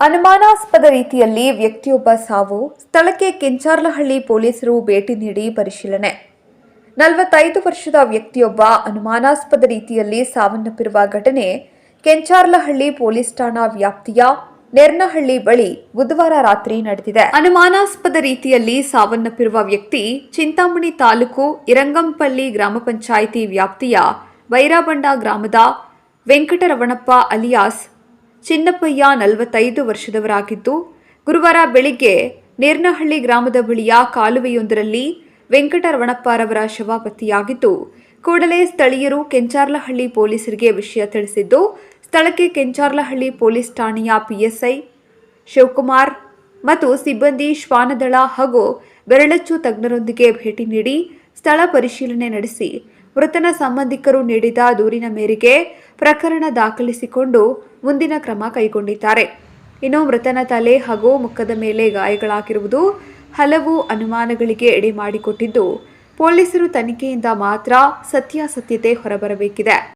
ಅನುಮಾನಾಸ್ಪದ ರೀತಿಯಲ್ಲಿ ವ್ಯಕ್ತಿಯೊಬ್ಬ ಸಾವು, ಸ್ಥಳಕ್ಕೆ ಕೆಂಚಾರ್ಲಹಳ್ಳಿ ಪೊಲೀಸರು ಭೇಟಿ ನೀಡಿ ಪರಿಶೀಲನೆ. ನಲವತ್ತೈದು ವರ್ಷದ ವ್ಯಕ್ತಿಯೊಬ್ಬ ಅನುಮಾನಾಸ್ಪದ ರೀತಿಯಲ್ಲಿ ಸಾವನ್ನಪ್ಪಿರುವ ಘಟನೆ ಕೆಂಚಾರ್ಲಹಳ್ಳಿ ಪೊಲೀಸ್ ಠಾಣಾ ವ್ಯಾಪ್ತಿಯ ನೆರ್ನಹಳ್ಳಿ ಬಳಿ ಬುಧವಾರ ರಾತ್ರಿ ನಡೆದಿದೆ. ಅನುಮಾನಾಸ್ಪದ ರೀತಿಯಲ್ಲಿ ಸಾವನ್ನಪ್ಪಿರುವ ವ್ಯಕ್ತಿ ಚಿಂತಾಮಣಿ ತಾಲೂಕು ಇರಂಗಂಪಲ್ಲಿ ಗ್ರಾಮ ಪಂಚಾಯಿತಿ ವ್ಯಾಪ್ತಿಯ ಬೈರಾಬಂಡ ಗ್ರಾಮದ ವೆಂಕಟರವಣಪ್ಪ ಅಲಿಯಾಸ್ ಚಿನ್ನಪ್ಪಯ್ಯ ನಲವತ್ತೈದು ವರ್ಷದವರಾಗಿದ್ದು, ಗುರುವಾರ ಬೆಳಿಗ್ಗೆ ನೇರ್ನಹಳ್ಳಿ ಗ್ರಾಮದ ಬಳಿಯ ಕಾಲುವೆಯೊಂದರಲ್ಲಿ ವೆಂಕಟರವಣಪ್ಪರವರ ಶವ ಪತ್ತೆಯಾಗಿದ್ದು ಕೂಡಲೇ ಸ್ಥಳೀಯರು ಕೆಂಚಾರ್ಲಹಳ್ಳಿ ಪೊಲೀಸರಿಗೆ ವಿಷಯ ತಿಳಿಸಿದ್ದು ಸ್ಥಳಕ್ಕೆ ಕೆಂಚಾರ್ಲಹಳ್ಳಿ ಪೊಲೀಸ್ ಠಾಣೆಯ ಪಿಎಸ್ಐ ಶಿವಕುಮಾರ್ ಮತ್ತು ಸಿಬ್ಬಂದಿ ಶ್ವಾನದಳ ಹಾಗೂ ಬೆರಳಚ್ಚು ತಜ್ಞರೊಂದಿಗೆ ಭೇಟಿ ನೀಡಿ ಸ್ಥಳ ಪರಿಶೀಲನೆ ನಡೆಸಿ ಮೃತನ ಸಂಬಂಧಿಕರು ನೀಡಿದ ದೂರಿನ ಮೇರೆಗೆ ಪ್ರಕರಣ ದಾಖಲಿಸಿಕೊಂಡು ಮುಂದಿನ ಕ್ರಮ ಕೈಗೊಂಡಿದ್ದಾರೆ. ಇನ್ನು ಮೃತನ ತಲೆ ಹಾಗೂ ಮುಖದ ಮೇಲೆ ಗಾಯಗಳಾಗಿರುವುದು ಹಲವು ಅನುಮಾನಗಳಿಗೆ ಎಡೆ ಮಾಡಿಕೊಟ್ಟಿದ್ದು, ಪೊಲೀಸರು ತನಿಖೆಯಿಂದ ಮಾತ್ರ ಸತ್ಯಾಸತ್ಯತೆ ಹೊರಬರಬೇಕಿದೆ.